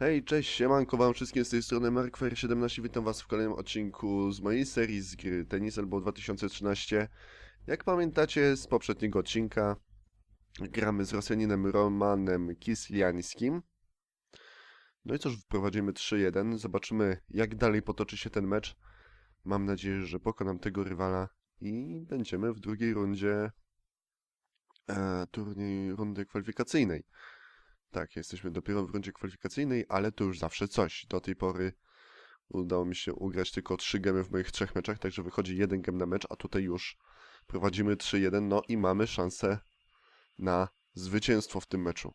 Hej, cześć, siemanko wam wszystkim z tej strony MarkFair17, witam was w kolejnym odcinku z mojej serii z gry Tennis Elbow 2013. Jak pamiętacie z poprzedniego odcinka, gramy z Rosjaninem Romanem Kisliańskim. No i cóż, wprowadzimy 3-1, zobaczymy jak dalej potoczy się ten mecz. Mam nadzieję, że pokonam tego rywala i będziemy w drugiej rundzie e, turniej rundy kwalifikacyjnej. Tak, jesteśmy dopiero w rundzie kwalifikacyjnej, ale to już zawsze coś. Do tej pory udało mi się ugrać tylko 3 gemy w moich trzech meczach, także wychodzi jeden gem na mecz, a tutaj już prowadzimy 3-1, no i mamy szansę na zwycięstwo w tym meczu.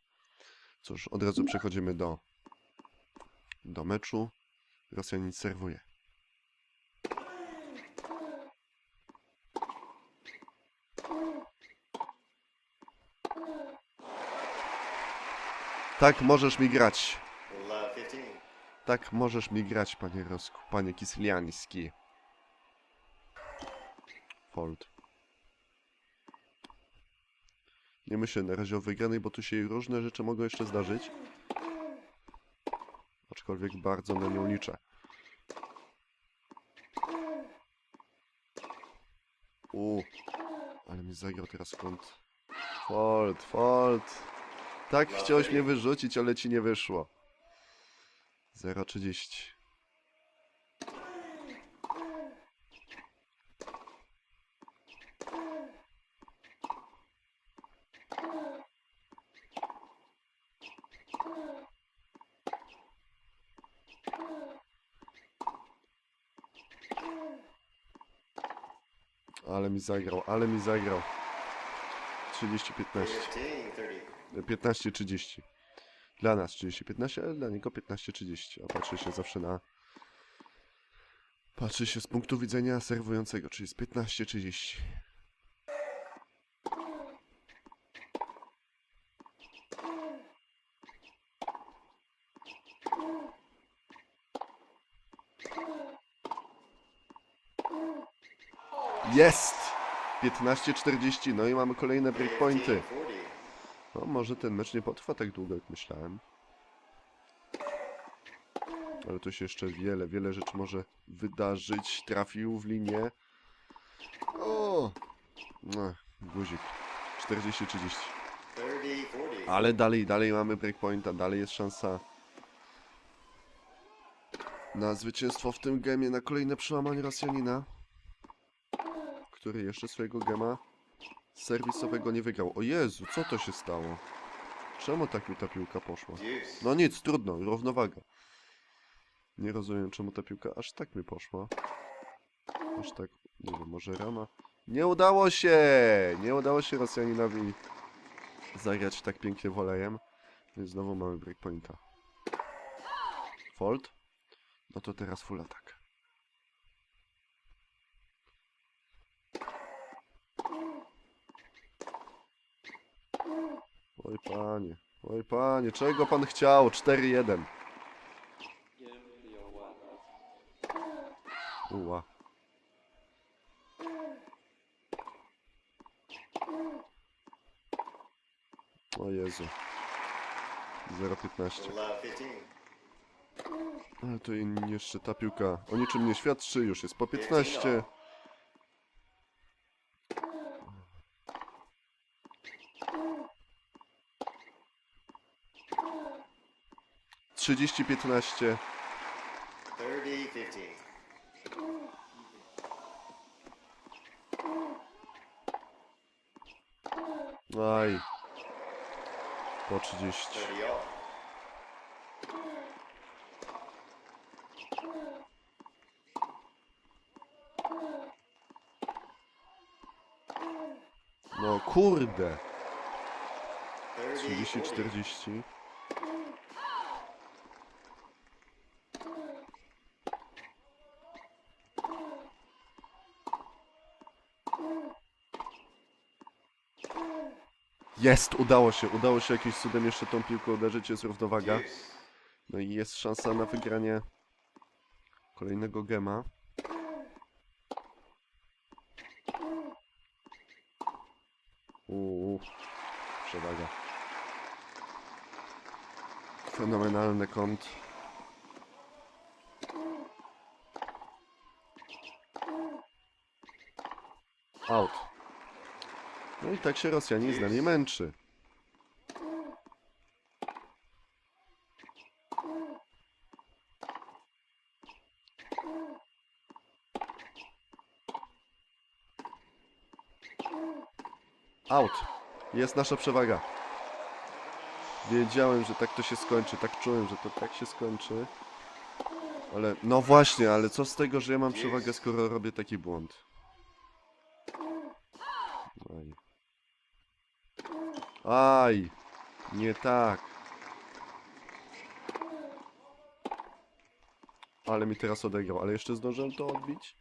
Cóż, od razu przechodzimy do, do meczu. Rosjanin serwuje. Tak, możesz mi grać. Love 15. Tak, możesz mi grać, panie Rosku, panie Kisliański. Fold. Nie myślę na razie o wygranej, bo tu się różne rzeczy mogą jeszcze zdarzyć. Aczkolwiek bardzo na nią liczę. U, ale mi zagrał teraz kąt. Fold, fold. Tak chciałeś mnie wyrzucić, ale ci nie wyszło. 0,30. Ale mi zagrał, ale mi zagrał. 30-15. 15, 30. 15-30. Dla nas 30-15, ale dla niego 15-30. A patrzy się zawsze na... Patrzy się z punktu widzenia serwującego, czyli z 15-30. Jest! 15-40, no i mamy kolejne breakpointy. 15, 40. No, może ten mecz nie potrwa tak długo, jak myślałem. Ale tu się jeszcze wiele, wiele rzeczy może wydarzyć. Trafił w linię. O! No, guzik. 40-30. 30, 40. Ale dalej, dalej mamy breakpointa, dalej jest szansa na zwycięstwo w tym gemie, na kolejne przełamanie Rosjanina, który jeszcze swojego gema serwisowego nie wygrał. O Jezu, co to się stało? Czemu tak mi ta piłka poszła? No nic, trudno, równowaga. Nie rozumiem, czemu ta piłka aż tak mi poszła. Aż tak, nie wiem, może rama. Nie udało się! Nie udało się Rosjaninowi zagrać tak pięknie wolejem. Więc znowu mamy breakpointa. Fold? No to teraz full attack. Oj panie, oj panie, czego pan chciał? 4-1. Uła. O Jezu. 0,15. Love 15. Ale to jeszcze ta piłka o niczym nie świadczy, już jest po 15. Trzydzieści piętnaście. 30, 15. Aj. Po trzydzieści. 30 all. No kurde. 30, 30, 40. Jest, udało się, udało się jakimś cudem jeszcze tą piłką uderzyć, jest równowaga. No i jest szansa na wygranie kolejnego gema. Uuu, przewaga. Fenomenalny kąt. Out. No i tak się Rosjanin z nami męczy. Out. Jest nasza przewaga. Wiedziałem, że tak to się skończy. Tak czułem, że to tak się skończy. Ale, no właśnie, ale co z tego, że ja mam przewagę, skoro robię taki błąd? Aj! Nie tak. Ale mi teraz odegrał, ale jeszcze zdążyłem to odbić?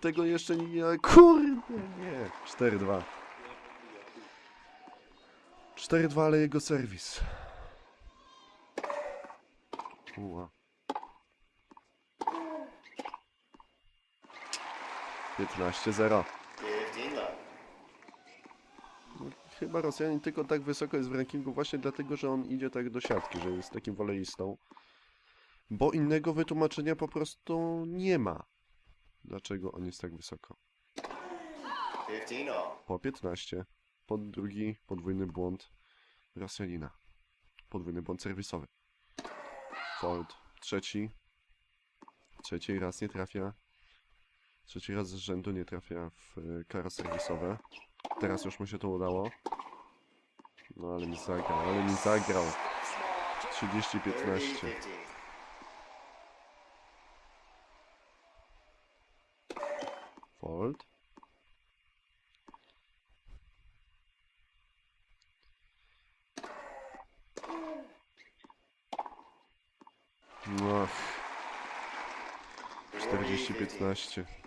Tego jeszcze nie... Kurde, nie. 4-2. 4-2, ale jego serwis. Uła. 15-0. 15 love. Chyba Rosjanin tylko tak wysoko jest w rankingu właśnie dlatego, że on idzie tak do siatki, że jest takim woleistą. Bo innego wytłumaczenia po prostu nie ma. Dlaczego on jest tak wysoko? 15 all. Po 15. Pod drugi podwójny błąd Rosjanina. Podwójny błąd serwisowy. Fold. Trzeci. Trzeci raz nie trafia. Trzeci raz z rzędu nie trafia w e, karo serwisowe. Teraz już mu się to udało. No ale mi zagrał, ale mi zagrał. 30-15. 30 15. Fold. No, 40-15.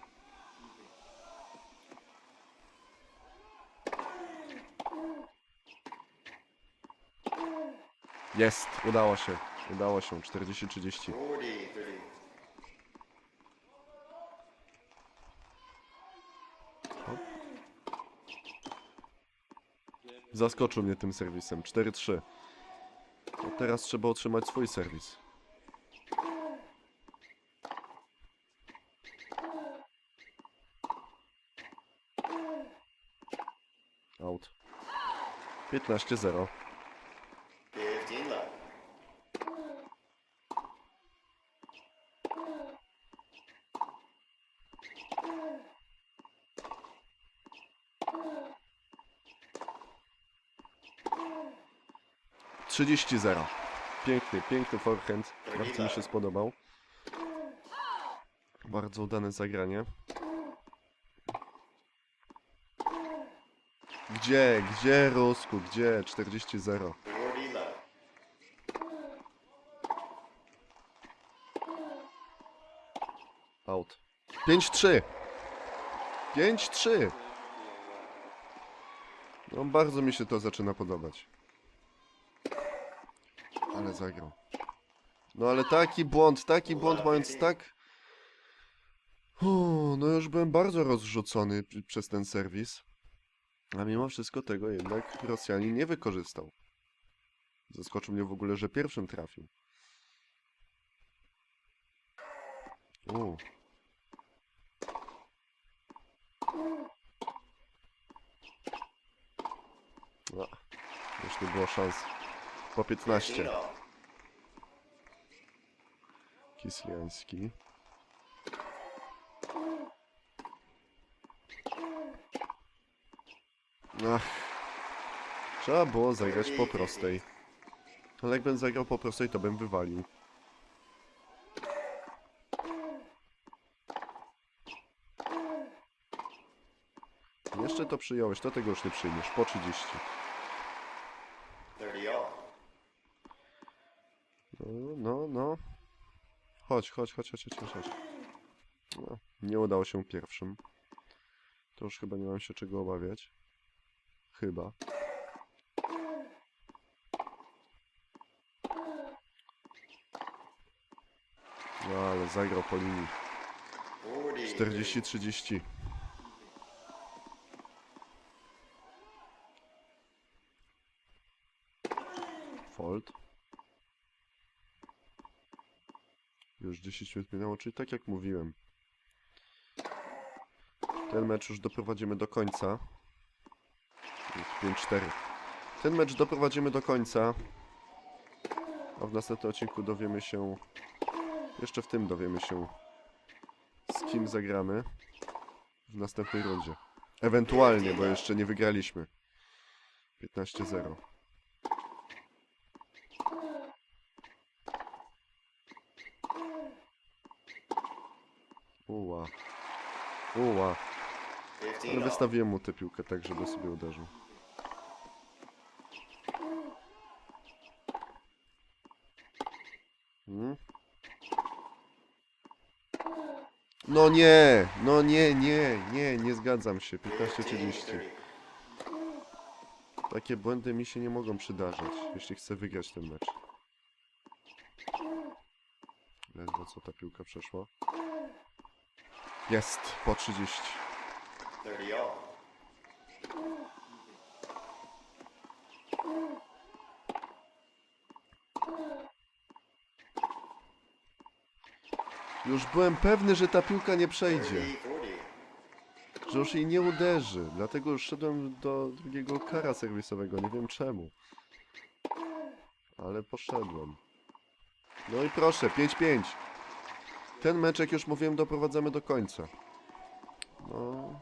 Jest, udało się. Udało się, 40-30. 40 30. Zaskoczył mnie tym serwisem. 4-3. No teraz trzeba otrzymać swój serwis. Out. 15-0. 30-0. Piękny, piękny forehand. Bardzo mi się spodobał. Bardzo udane zagranie. Gdzie? Gdzie, Rusku? Gdzie? 40-0. Out. 5-3. 5-3. No bardzo mi się to zaczyna podobać. Ale zagrał. No ale taki błąd, taki błąd mając tak... Uuu, no już byłem bardzo rozrzucony przez ten serwis. A mimo wszystko tego jednak Rosjanin nie wykorzystał. Zaskoczył mnie w ogóle, że pierwszym trafił. Uuu. No, już nie było szans. Po 15. 15 all. Kisliański. Ach. Trzeba było zagrać po prostej. Ale jakbym zagrał po prostej, to bym wywalił. Jeszcze to przyjąłeś, to tego już nie przyjmiesz. Po 30. 30 all. No, no. Chodź, chodź, chodź, chodź, chodź, chodź. No, nie udało się pierwszym. To już chyba nie mam się czego obawiać. Chyba. No, ale zagrał po linii. 40 40-30. Fold. 10 minut minęło, czyli tak jak mówiłem. Ten mecz już doprowadzimy do końca. Jest 5-4. Ten mecz doprowadzimy do końca. A w następnym odcinku dowiemy się... Jeszcze w tym dowiemy się, z kim zagramy w następnej rundzie. Ewentualnie, bo jeszcze nie wygraliśmy. 15-0. Uła. Uła. 15 Ale wystawiłem mu tę piłkę tak, żeby sobie uderzył. Hmm? No nie, no nie, nie, nie, nie zgadzam się. 15-30. 15-30. Takie błędy mi się nie mogą przydarzać, jeśli chcę wygrać ten mecz. Ledwo co ta piłka przeszła. Jest, po 30. 30 all. Już byłem pewny, że ta piłka nie przejdzie. 30 40. Że już jej nie uderzy. Dlatego już szedłem do drugiego kara serwisowego. Nie wiem czemu. Ale poszedłem. No i proszę, 5-5. Ten mecz, jak już mówiłem, doprowadzamy do końca. No.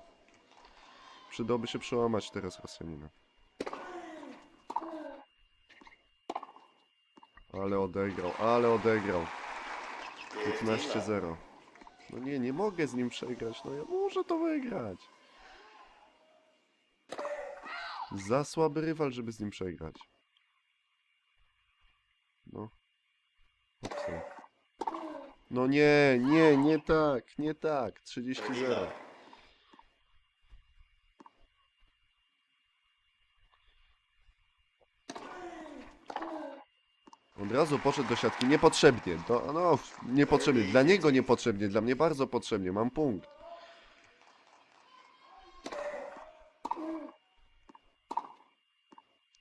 Przydałoby się przełamać teraz Rosjanina. Ale odegrał, ale odegrał. 15 all. 15-0. No nie, nie mogę z nim przegrać. No ja muszę to wygrać. Za słaby rywal, żeby z nim przegrać. No. No nie, nie, nie tak, nie tak. 30 30-0. all. Od razu poszedł do siatki. Niepotrzebnie. To, no, niepotrzebnie. Dla niego niepotrzebnie, dla mnie bardzo potrzebnie. Mam punkt.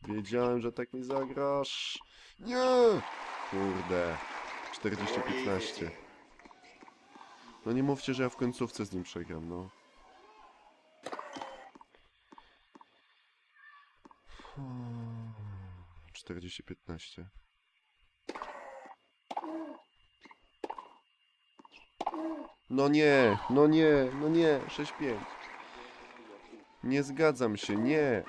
Wiedziałem, że tak mi zagrasz. Nie! Kurde. 40-15. No nie mówcie, że ja w końcówce z nim przegram, no. Hmm. 40-15. No nie, no nie, no nie, 6-5. Nie zgadzam się, nie.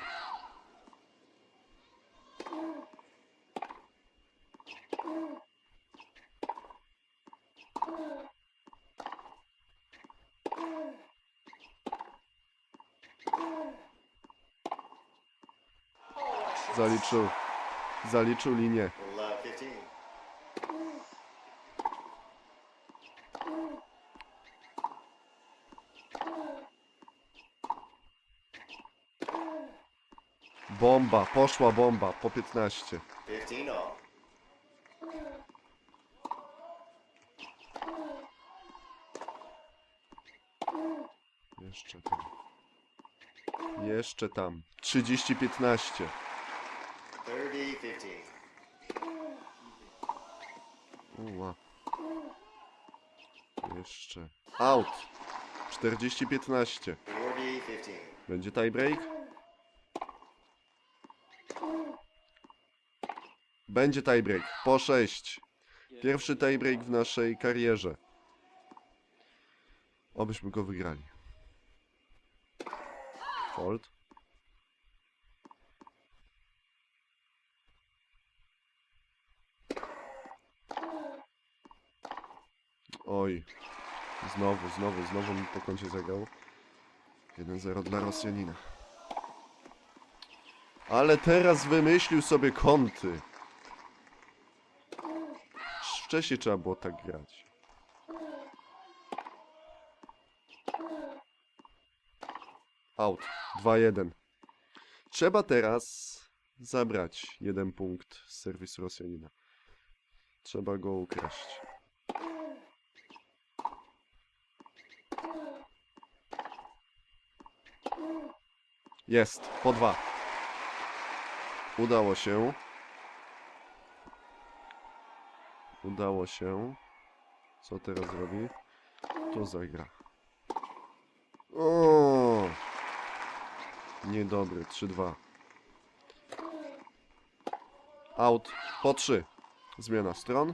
Zaliczył. Zaliczył linię. Love 15. Bomba, poszła bomba po 15. 15 all. Jeszcze tam. Jeszcze tam. 30-15. 30 15. Uła. Jeszcze. Out. 40-15. 40 15. Będzie tiebreak? Będzie tiebreak. Po 6. Pierwszy tiebreak w naszej karierze. Obyśmy go wygrali. Fold. Oj. Znowu, znowu, znowu mi po kącie zagrał. 1-0 dla Rosjanina. Ale teraz wymyślił sobie kąty. Wcześniej trzeba było tak grać. Out. 2-1. Trzeba teraz zabrać jeden punkt z serwisu Rosjanina. Trzeba go ukraść. Jest, po dwa. Udało się. Udało się. Co teraz zrobi? To zagra. O! Niedobry, 3-2. Out, po 3. Zmiana stron.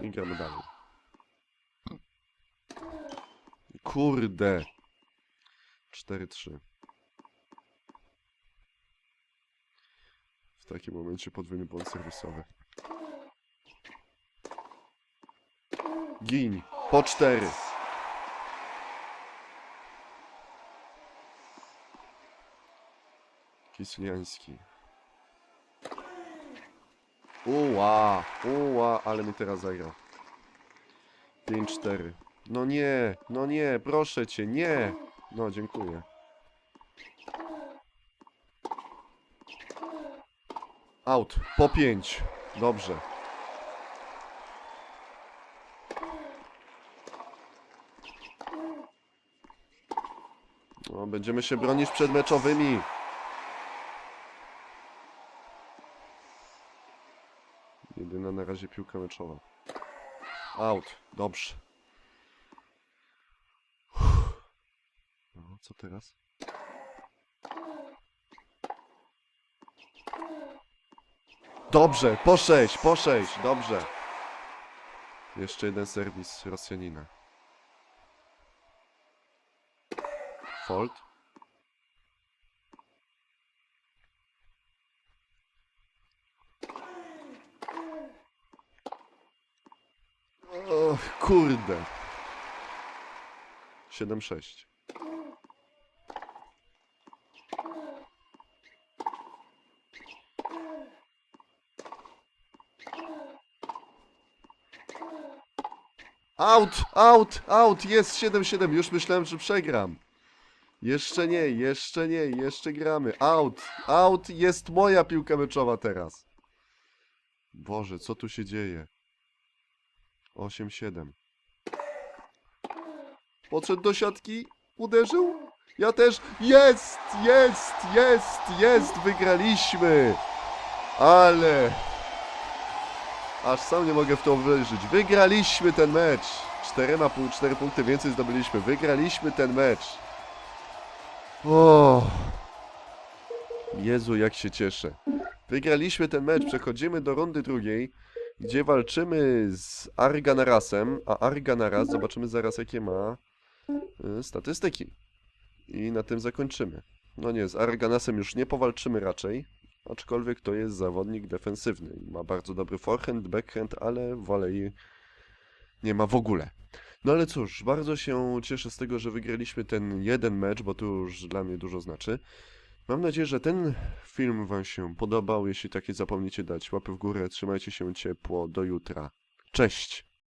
I gramy dalej. Kurde. 4-3. W takim momencie podwójny błąd serwisowy. Gin. Po 4. Kisliański. Uła, uła, ale mi teraz zagrał. 5-4. No nie, no nie, proszę cię, nie. No, dziękuję. Out, po 5. Dobrze. No, będziemy się bronić przed meczowymi. Jedyna na razie piłka meczowa. Out. Dobrze. Uff. No, co teraz? Dobrze, po 6, po 6, dobrze. Jeszcze jeden serwis Rosjanina. Fold. O, kurde. 7-6. Out, out, out, jest 7-7, już myślałem, że przegram. Jeszcze nie, jeszcze nie, jeszcze gramy. Out, out, jest moja piłka meczowa teraz. Boże, co tu się dzieje? 8-7. Podszedł do siatki, uderzył. Ja też. Jest, jest, jest, jest, wygraliśmy. Ale. Aż sam nie mogę w to uwierzyć. Wygraliśmy ten mecz. Czterema, pół- cztery punkty więcej zdobyliśmy. Wygraliśmy ten mecz. O. Jezu, jak się cieszę. Wygraliśmy ten mecz. Przechodzimy do rundy drugiej, gdzie walczymy z Arganarasem. A Arganaras, zobaczymy zaraz, jakie ma y, statystyki. I na tym zakończymy. No nie, z Arganasem już nie powalczymy raczej. Aczkolwiek to jest zawodnik defensywny. Ma bardzo dobry forehand, backhand, ale wolej nie ma w ogóle. No ale cóż, bardzo się cieszę z tego, że wygraliśmy ten jeden mecz, bo to już dla mnie dużo znaczy. Mam nadzieję, że ten film Wam się podobał. Jeśli tak, nie zapomnijcie dać łapy w górę. Trzymajcie się ciepło. Do jutra. Cześć!